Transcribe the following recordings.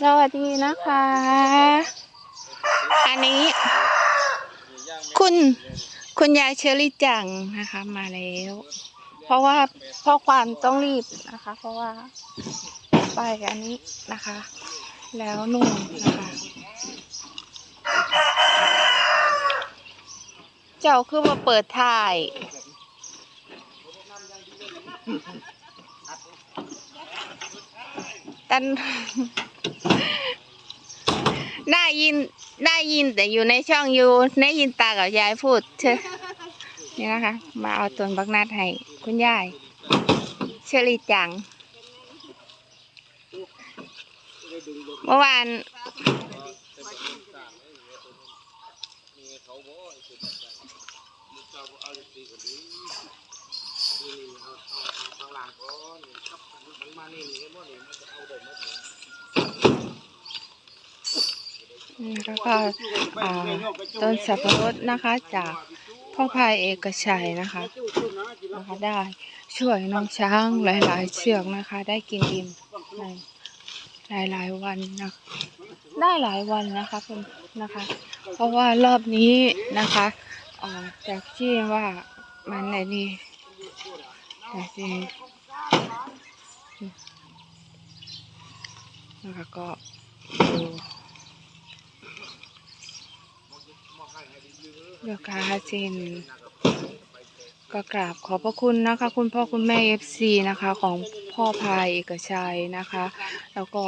สวัสดีนะคะ อันนี้ คุณ คุณยายเชอรี่จังนะคะ มาแล้ว เพราะว่าเพ่อความต้องรีบนะคะ เพราะว่าไปอันนี้นะคะ แล้วนุ่นนะคะ เจ้าคือมาเปิดถ่ายัน ได้ยินได้ยินแต่อยู่ในช่องอยู่ได้ยินตากับยายพูดเชนี่นะคะ มาเอาตนบักนัดให้คุณยาย เชอรี่จัง เมื่อวานนี่ ก็ก็ต้นสับปะรดนะคะจากพ่อพายเอกชัยนะคะนะคะได้ช่วยน้องช้างหลาย ๆ เชือกนะคะ ได้กินอิ่มในหลาย ๆ วันนะได้หลายวันนะคะเพื่อนนะคะ เพราะว่ารอบนี้นะคะอ่าจากที่ว่ามันในนี้แต่ที่นะคะก็ดู เดียวกาจิน ก็กราบขอบพระคุณนะคะ คุณพ่อคุณแม่เอฟซีนะคะ ของพ่อพายเอกชัยนะคะ แล้วก็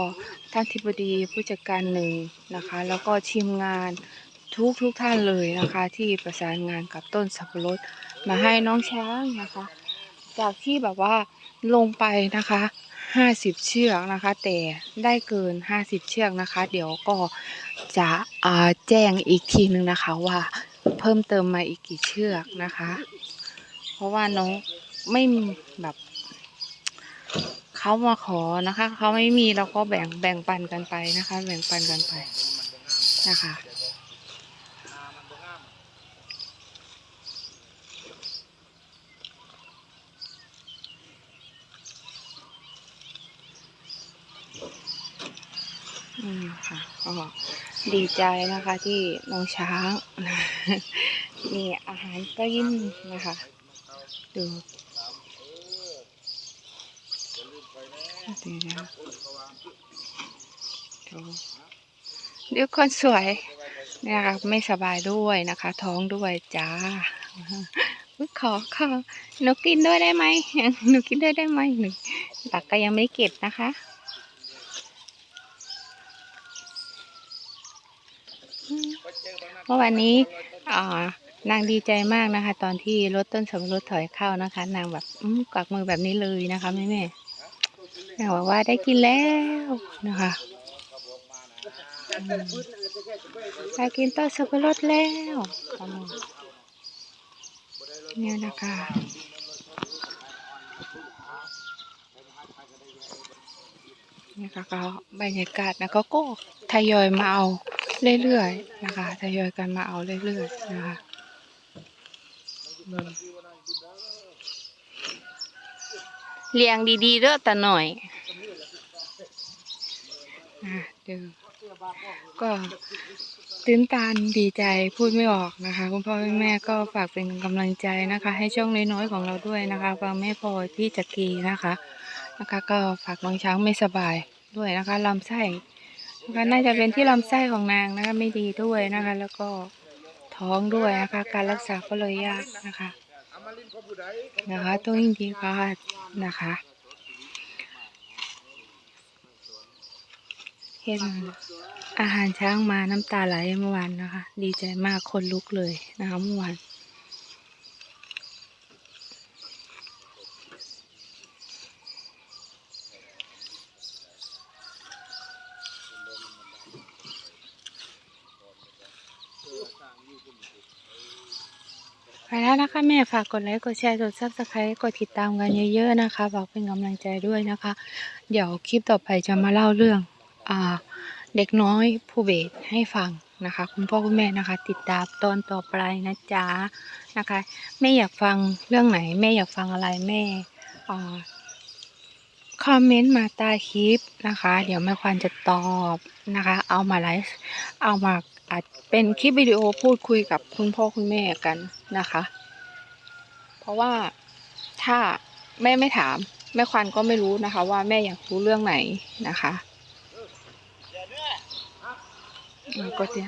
ท่านทิบดีผู้จัดการหนึ่งนะคะ แล้วก็ทีมงานทุกทุกท่านเลยนะคะ ที่ประสานงานกับต้นสับปะรดมาให้น้องช้างนะคะ จากที่แบบว่าลงไปนะคะห้าสิบเชือกนะคะ แต่ได้เกินห้าสิบเชือกนะคะ เดี๋ยวก็จะแจ้งอีกทีนึงนะคะว่า เพิ่มเติมมาอีกกี่เชือกนะคะ เพราะว่าน้องไม่แบบเขามาขอนะคะเขาไม่มีเราก็แบ่งแบ่งปันกันไปนะคะ แบ่งปันกันไปนะคะ อืมค่ะก็ ดีใจนะคะที่น้องช้างมีอาหารก็ยิ่งนะคะ ดูดีนะดูดูคนสวยเนี่ยค่ะไม่สบายด้วยนะคะ ท้องด้วยจ้าขอขอหนูกินด้วยได้ไหมหนูกินด้วยได้ไหมหนูตักก็ยังไม่เก็บนะคะ เมื่อวานนี้นางดีใจมากนะคะ ตอนที่รถต้นสมรถถอยเข้านะคะ นางแบบกวักมือแบบนี้เลยนะคะแม่แม่นางบอกว่าได้กินแล้วนะคะได้กินต้นสับปะรดแล้วเนี่ยนะคะนี่ค่ะก็บรรยากาศนะก็ก็ทยอยมาเอา เรื่อยๆนะคะทยอยกันมาเอาเรื่อยๆนะคะอืมเลี้ยงดีๆเด้อแต่หน่อยอะเดี๋ยวก็ตื่นตันดีใจพูดไม่ออกนะคะ คุณพ่อคุณแม่ก็ฝากเป็นกำลังใจนะคะ ให้ช่องน้อยๆของเราด้วยนะคะฟังแม่พลอยพี่จักรีนะคะ นะคะ ก็ฝากน้องช้างไม่สบายด้วยนะคะลำไส้ นะคะน่าจะเป็นที่ลำไส้ของนางนะคะไม่ดีด้วยนะคะ แล้วก็ท้องด้วยนะคะ การรักษาก็เลยยากนะคะนะคะต้องยินดีค่ะนะคะเห็นอาหารช้างมาน้ำตาไหลเมื่อวานนะคะ ดีใจมากคนลุกเลยนะคะเมื่อวาน แล้วนะคะแม่ฝากกดไลค์กดแชร์กดซับสไครต์กดติดตามกันเยอะ ๆนะคะฝากเป็นกำลังใจด้วยนะคะ เดี๋ยวคลิปต่อไปจะมาเล่าเรื่องอ่าเด็กน้อยผู้เบสให้ฟังนะคะ คุณพ่อคุณแม่นะคะ ติดตามตอนต่อไปนะจ๊ะนะคะแม่อยากฟังเรื่องไหนแม่อยากฟังอะไรแม่อ่า คอมเมนต์มาใต้คลิปนะคะ เดี๋ยวแม่ควันจะตอบนะคะ เอามาไลฟ์เอามาอัดเป็นคลิปวิดีโอพูดคุยกับคุณพ่อคุณแม่กันนะคะ เพราะว่าถ้าแม่ไม่ถาม แม่ควันก็ไม่รู้นะคะ ว่าแม่อยากรู้เรื่องไหนนะคะแล้วก็จะ